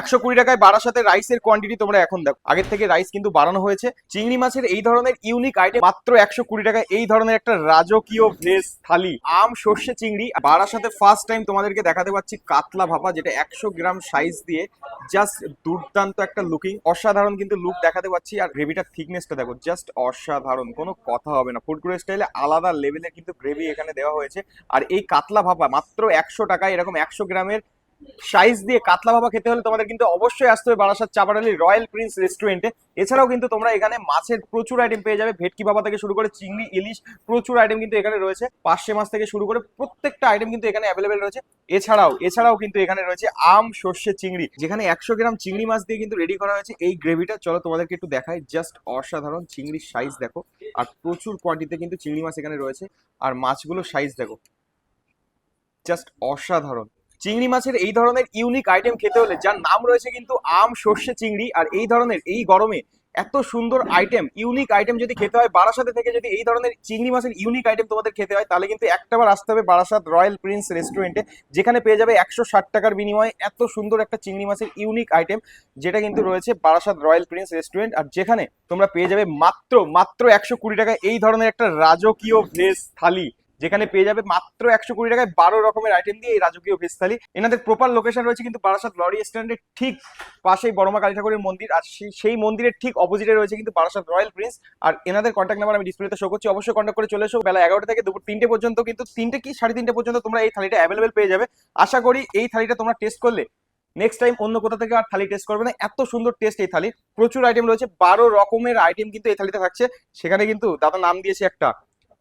একশো কুড়ি টাকায় বারাসাতে রাইসের কোয়ান্টিটি তোমরা এখন দেখো। আগের থেকে রাইস কিন্তু বাড়ানো হয়েছে। চিংড়ি মাছের এই ধরনের ইউনিক আইটেম মাত্র একশো কুড়ি টাকায় এই ধরনের একটা রাজকীয় ভেজ থালি। আম, সর্ষে, চিংড়ি বারাসাতে ফার্স্ট টাইম তোমাদেরকে দেখাতে পাচ্ছি কাতলা ভাপা, যেটা একশো গ্রাম সাইজ দিয়ে জাস্ট দুর্দান্ত একটা লুকিং অসাধারণ কিন্তু লুক দেখাতে পাচ্ছি আর গ্রেভিটার থিকনেসটা দেখো জাস্ট অসাধারণ, কোনো কথা হবে না। ফুডগুলো স্টাইলে আলাদা লেভেলের কিন্তু গ্রেভি এখানে দেওয়া হয়েছে। আর এই কাতলা ভাপা মাত্র একশো টাকায়, এরকম একশো গ্রামের সাইজ দিয়ে কাতলা ভাপা খেতে হলে তোমাদের কিন্তু অবশ্যই আসতে হবে বারাসাত চাপাডালি রয়্যাল প্রিন্স রেস্টুরেন্টে। এছাড়াও কিন্তু তোমরা এখানে মাছের প্রচুর আইটেম পেয়ে যাবে। ভেটকি ভাপা থেকে শুরু করে চিংড়ি, ইলিশ প্রচুর আইটেম কিন্তু এখানে রয়েছে। পার্শে মাছ থেকে শুরু করে প্রত্যেকটা আইটেম কিন্তু এখানে অ্যাভেলেবেল রয়েছে। এছাড়াও এছাড়াও কিন্তু এখানে রয়েছে আম, সর্ষে, চিংড়ি। যেখানে একশো গ্রাম চিংড়ি মাছ দিয়ে কিন্তু রেডি করা হয়েছে এই গ্রেভিটা চলো তোমাদেরকে একটু দেখাই। জাস্ট অসাধারণ চিংড়ির সাইজ দেখো। আর প্রচুর কোয়ান্টিতে কিন্তু চিংড়ি মাছ এখানে রয়েছে। আর মাছগুলোর সাইজ দেখো। জাস্ট অসাধারণ। চিংড়ি মাছের এই ধরনের ইউনিক আইটেম খেতে হলে যার নাম রয়েছে কিন্তু আম, সর্ষে, চিংড়ি আর এই ধরনের এই গরমে এত সুন্দর আইটেম ইউনিক আইটেম যদি খেতে হয়, বারাসাতে থেকে যদি এই ধরনের চিংড়ি মাছের ইউনিক আইটেম তোমাদের খেতে হয়, তাহলে কিন্তু একটাবার আসতে হবে বারাসাত রয়্যাল প্রিন্স রেস্টুরেন্টে, যেখানে পেয়ে যাবে একশো ষাট টাকার বিনিময়ে এত সুন্দর একটা চিংড়ি মাছের ইউনিক আইটেম যেটা কিন্তু রয়েছে বারাসাত রয়্যাল প্রিন্স রেস্টুরেন্ট। আর যেখানে তোমরা পেয়ে যাবে মাত্র মাত্র একশো কুড়ি টাকায় এই ধরনের একটা রাজকীয় ভেজ থালি। যেখানে পেয়ে যাবে মাত্র একশো কুড়ি টাকায় বারো রকমের আইটেম দিয়ে এই রাজকীয় ভেজ থালি এনাদের প্রপার লোকেশন রয়েছে কিন্তু বারাসাত লরি স্ট্যান্ডের ঠিক পাশেই বড়মা কালী ঠাকুরের মন্দির, আর সেই- মন্দিরের ঠিক অপোজিটে রয়েছে কিন্তু বারাসাত রয়্যাল প্রিন্স। আর এনাদের কন্ট্যাক্ট নাম্বার আমি ডিসপ্লেতে শো করছি, অবশ্যই কন্ট্যাক্ট করে চলে এসো। বেলা এগারোটা থেকে দুপুর তিনটে পর্যন্ত কিন্তু তিনটে কি সাড়ে তিনটে পর্যন্ত তোমরা এই থালিটা অ্যাভেলেবেল পেয়ে যাবে। আশা করি এই থালিটা তোমরা টেস্ট করলে। নেক্সট টাইম অন্য কোথা থেকে আর থালি টেস্ট করবে না। এত সুন্দর টেস্ট এই থালি। প্রচুর আইটেম রয়েছে। বারো রকমের আইটেম কিন্তু এই থালিতে থাকছে। সেখানে কিন্তু দাদা নাম দিয়েছে একটা।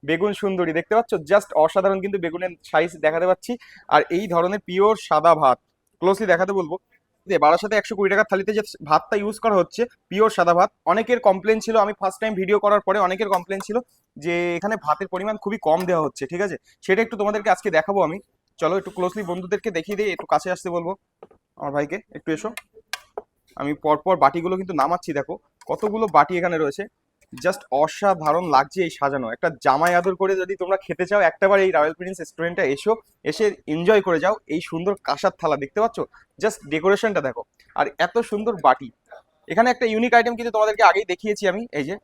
বেগুন সুন্দরী, দেখতে পাচ্ছ? জাস্ট অসাধারণ কিন্তু বেগুনের সাইজ দেখাতে পাচ্ছি। আর এই ধরনের পিওর সাদা ভাত ক্লোজলি দেখাতে বলব বারাসাতে একশো কুড়ি টাকার থালিতে যে ভাতটা ইউজ করা হচ্ছে পিওর সাদা ভাত, অনেকের কমপ্লেন ছিল, আমি ফার্স্ট টাইম ভিডিও করার পরে অনেকের কমপ্লেন ছিল যে এখানে ভাতের পরিমাণ খুবই কম দেওয়া হচ্ছে, ঠিক আছে? সেটা একটু তোমাদেরকে আজকে দেখাবো আমি। চলো একটু ক্লোজলি বন্ধুদেরকে দেখিয়ে দিই, একটু কাছে আসতে বলব। আমার ভাইকে, একটু এসো। আমি পরপর বাটিগুলো কিন্তু নামাচ্ছি, দেখো। কতগুলো বাটি এখানে রয়েছে। জাস্ট অসাধারণ লাগছে এই সাজানো। একটা জামাই আদর করে যদি তোমরা খেতে চাও একটাবার এই রয়্যাল প্রিন্স রেস্টুরেন্টে এসো এসে এনজয় করে যাও এই সুন্দর কাঁসার থালা দেখতে পাচ্ছ? জাস্ট ডেকোরেশনটা দেখো। আর এত সুন্দর বাটি। এখানে একটা ইউনিক আইটেম কিন্তু তোমাদেরকে আগেই দেখিয়েছি আমি এই যে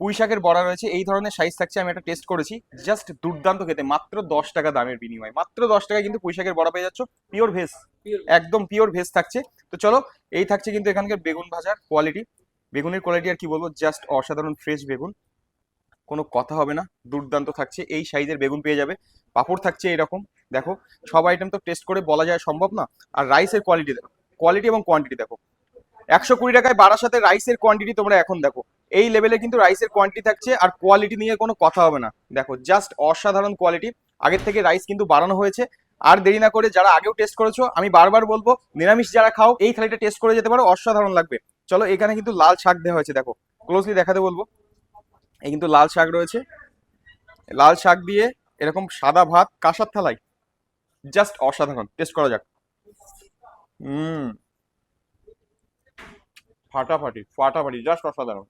পুঁই শাকের বড়া রয়েছে এই ধরনের সাইজ থাকছে আমি একটা টেস্ট করেছি। জাস্ট দুর্দান্ত খেতে মাত্র দশ টাকা দামের বিনিময়। মাত্র দশ টাকায় কিন্তু পুঁই শাকের বড়া পেয়ে যাচ্ছ পিওর ভেজ একদম পিওর ভেজ থাকছে। তো চলো এই থাকছে কিন্তু এখানকার বেগুন ভাজার কোয়ালিটি বেগুনের কোয়ালিটি আর কি বলব? জাস্ট অসাধারণ ফ্রেশ বেগুন। কোনো কথা হবে না, দুর্দান্ত থাকছে। এই সাইজের বেগুন পেয়ে যাবে। পাঁপড় থাকছে এরকম। দেখো, সব আইটেম তো টেস্ট করে বলা যায় সম্ভব না। আর রাইসের কোয়ালিটি দেখো কোয়ালিটি এবং কোয়ান্টিটি দেখো। একশো কুড়ি টাকায় বাড়ার সাথে রাইসের কোয়ান্টিটি তোমরা এখন দেখো। এই লেভেলে কিন্তু রাইসের কোয়ান্টিটি থাকছে আর কোয়ালিটি নিয়ে কোনো কথা হবে না। দেখো জাস্ট অসাধারণ কোয়ালিটি আগের থেকে রাইস কিন্তু বাড়ানো হয়েছে। আর দেরি না করে যারা আগেও টেস্ট করেছ, আমি বারবার বলব, নিরামিষ যারা খাও, এই থালিটা টেস্ট করে যেতে পারো। অসাধারণ লাগবে। চলো এখানে কিন্তু লাল শাক দেওয়া হয়েছে, দেখো। ক্লোজলি দেখাতে বলব। এই কিন্তু লাল শাক রয়েছে। লাল শাক দিয়ে এরকম সাদা ভাত, কাঁসার থালাই জাস্ট অসাধারণ। টেস্ট করা যাক। হুম। ফাটাফাটি ফাটাফাটি জাস্ট অসাধারণ।